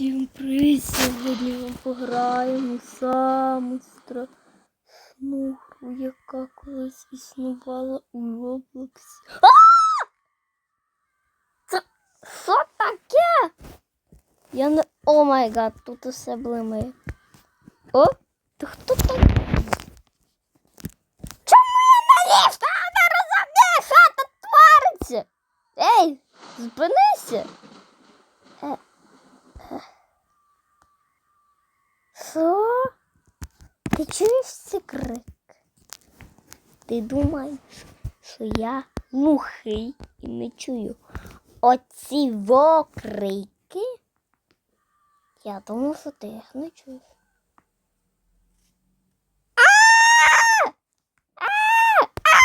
Всім привіт! Сьогодні ми пограємо саму страшну яка колись існувала у Роблоксі. Це що таке? Я не. О май гад, тут усе блимає. О, ти хто так? Чому я на ліфт? А не розумію, що тут твориться? Ей, зупинися! Що? Ти чуєш цей крик? Ти думаєш, що я глухий і не чую оці вокрики? Я думав, що ти їх не чуєш. А! А! А!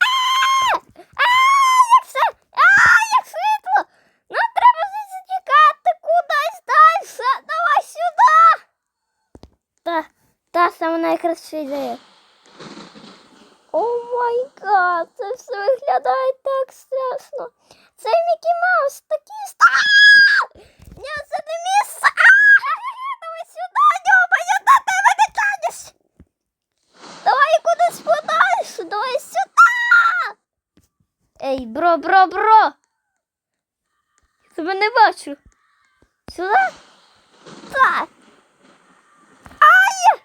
А! А! Як все? А! Як світло! Нам треба звідси тікати кудись далі. Давай сюди. Та, та ідея. О май гад, це все виглядає так страшно. Це Мікі Маус такий ста. Ні, це не місце. Давай сюди, Нюба, я до тебе не тянусь. Давай кудись подальше, давай сюди. Ей, бро, бро, бро. Я тебе не бачу. Сюди? Так. Ай!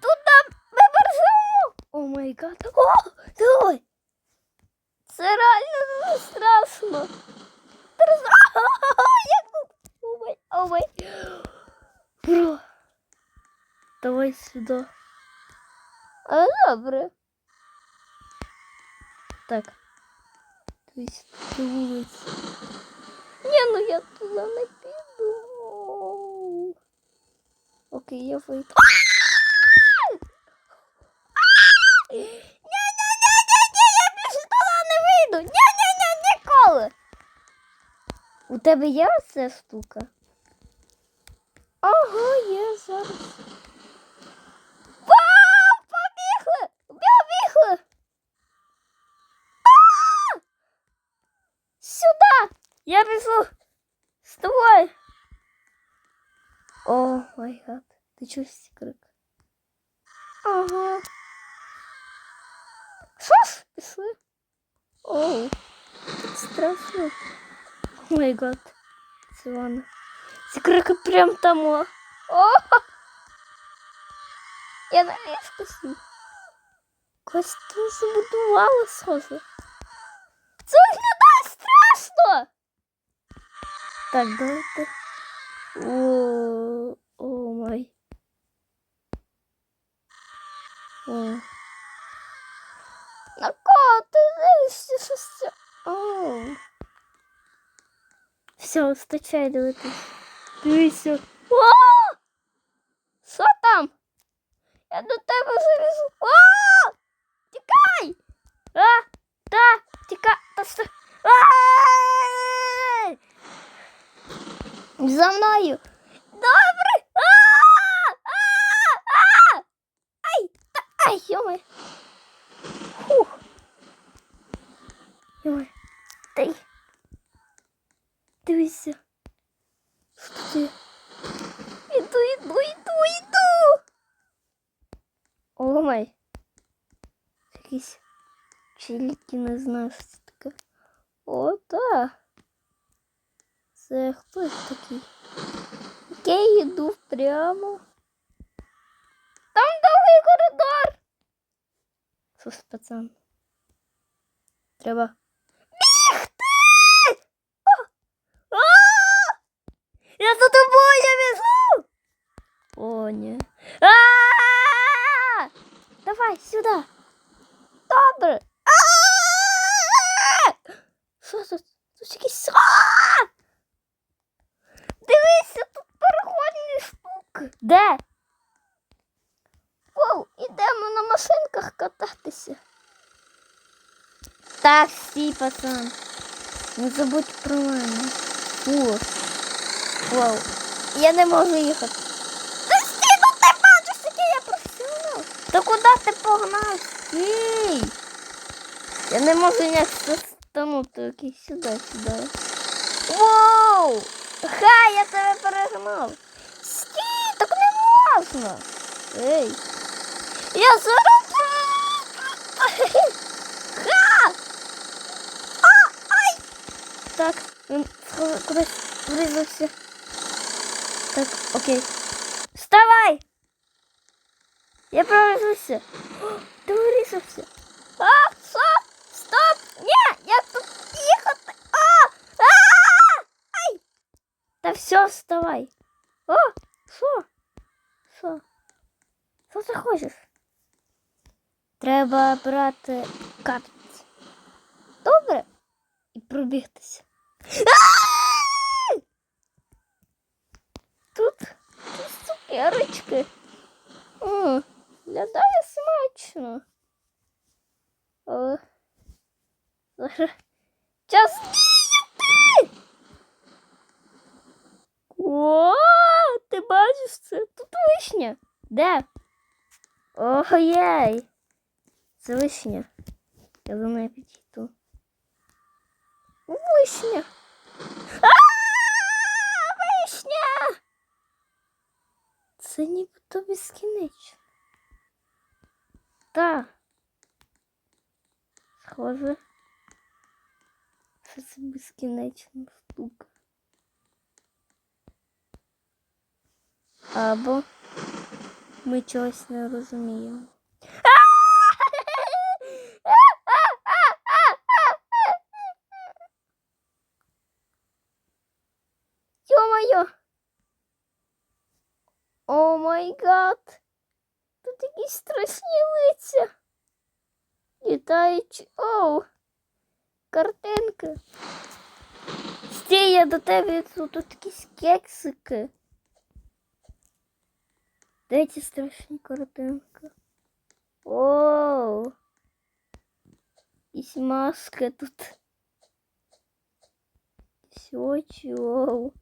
Туди ми бережемо. О май. О, давай. Це реально страшно. Ти роз... Як тут? О май, о май. Бро. Давай сюди. А, добре. Так. Вулиці. Ні, ну я туди не піду. Окей, я вийду. Ні-ні-ні-ні-ні, я більше туди не вийду. Ні-ні-ні, ніколи. У тебе є оця штука? Ага, є зараз. Вау, побігли! Побігли! Сюди! Я біжу! З тобою! О май гад, ти чуєш крик? Ага. Що ж, пішли? Оу, страшно. О май гад, це вона. Ці крики прям там. О! Я на ліжку сів. Когось тут забудували схоже. Це виглядає страшно! Так, давайте. О, о май. О. На кого ти дивишся, що це? О. Все, вистачає дивитись. Дивися. О! Що там? Я до тебе залізу. О! Тікай! А! Та! Тікай! Та що? Ай! За мною. Що ти? Іду, іду, іду, іду. О май. Якісь челіки, не знаю, що це таке. О, так. Це хтось такий. Окей, йду прямо. Там довгий коридор. Ж, пацан? Треба. Бігти! О! А! Я за тобою біжу! О, ні. А! Давай сюди. Добре. А! Що тут? Тут якісь. А! Дивися, тут переходні штуки. Де? Воу, ідемо на машинках кататися. Так, стій, пацан. Не забудь про мене. Фу. Вау. Я не можу їхати. Та стій, ну ти бачиш, який я професіонал. Та куди ти погнав? Стій. Я не можу ніяк станути, окей, сюди, сюди. Вау! Хай, я тебе перегнав. Стій, так не можна. Ей. Я зараз... Ха! А, ай! Так, він кудись врізався. Окей. Вставай! Я прорізався. О, Ти. А, що? Стоп! Ні, я тут їхати. А! А! Ай! Та все, вставай. О, що? Що? Що ти хочеш? Треба брати капець. Добре? І пробігтися. А! Тут, цукерочки. М, Виглядає смачно. Але зараз час діяти! О, ти бачиш це? Тут вишня. Де? Ой-єй. Це вишня. Я за нею підійду. Вишня. А, вишня! Це нібито безкінечно. Та. Схоже. Що це безкінечна штука. Або ми чогось не розуміємо. Літаючі. Оу! Картинки. Стій, я до тебе тут, тут якісь кексики. Де ці страшні картинки? Оу! Якісь маски тут. Якісь очі, оу.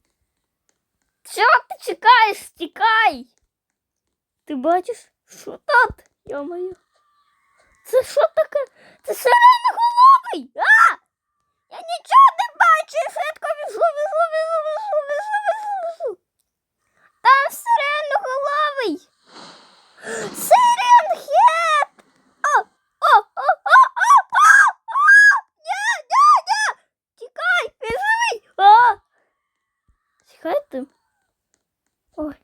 Що ти чекаєш? Тікай! Ти бачиш, що тут? Йо-моє. Це що таке? Це сиреноголовий! А! Я нічого не бачу! Швидко біжу, біжу, біжу, біжу, біжу, біжу, біжу. Там сиреноголовий! Сиренхет! О, о, о, о, о, о, о! Ні, ні, ні! Тікай, він живий! А! Чекайте. Ой.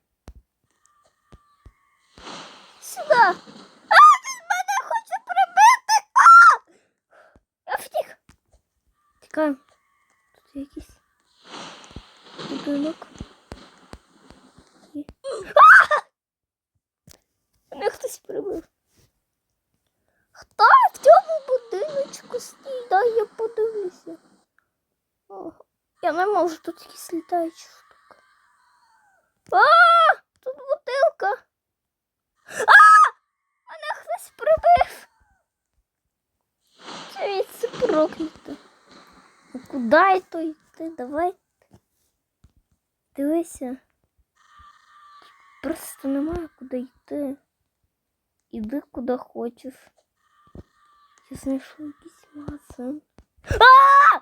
Сюди! А, він мене хоче прибити! А! Я втік. Тікаємо. Тут якийсь будинок. Мене хтось прибив. Хто в цьому будиночку стій? Дай я подивлюся. Я не можу тут якісь літаючі штуки. А! Тут бутилка. А! Мене хтось прибив. Це проклято. Ну куди то йти? Давай. Дивися. Просто немає куди йти. Іди куди хочеш. Я знайшов якийсь магазин. А!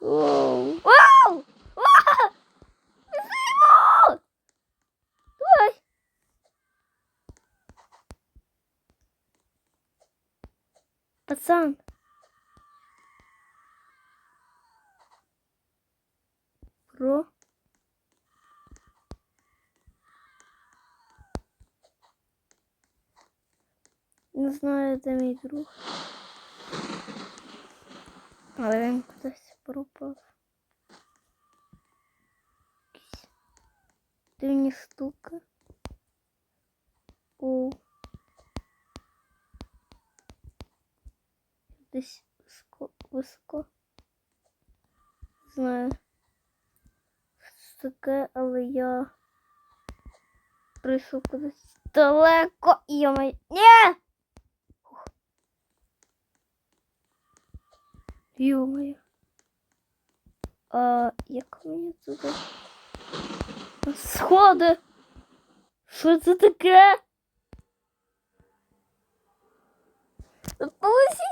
Оу! А! Пацан. Про. Не знаю, де мій друг. Але він кудись пропав. Дивні штуки. О. Десь високо, високо. Знаю. Що таке, але я прийшов кудись далеко. Йомай. Ні! Йомаю. А як мені туди? Сходи. Що це таке? Допоможіть!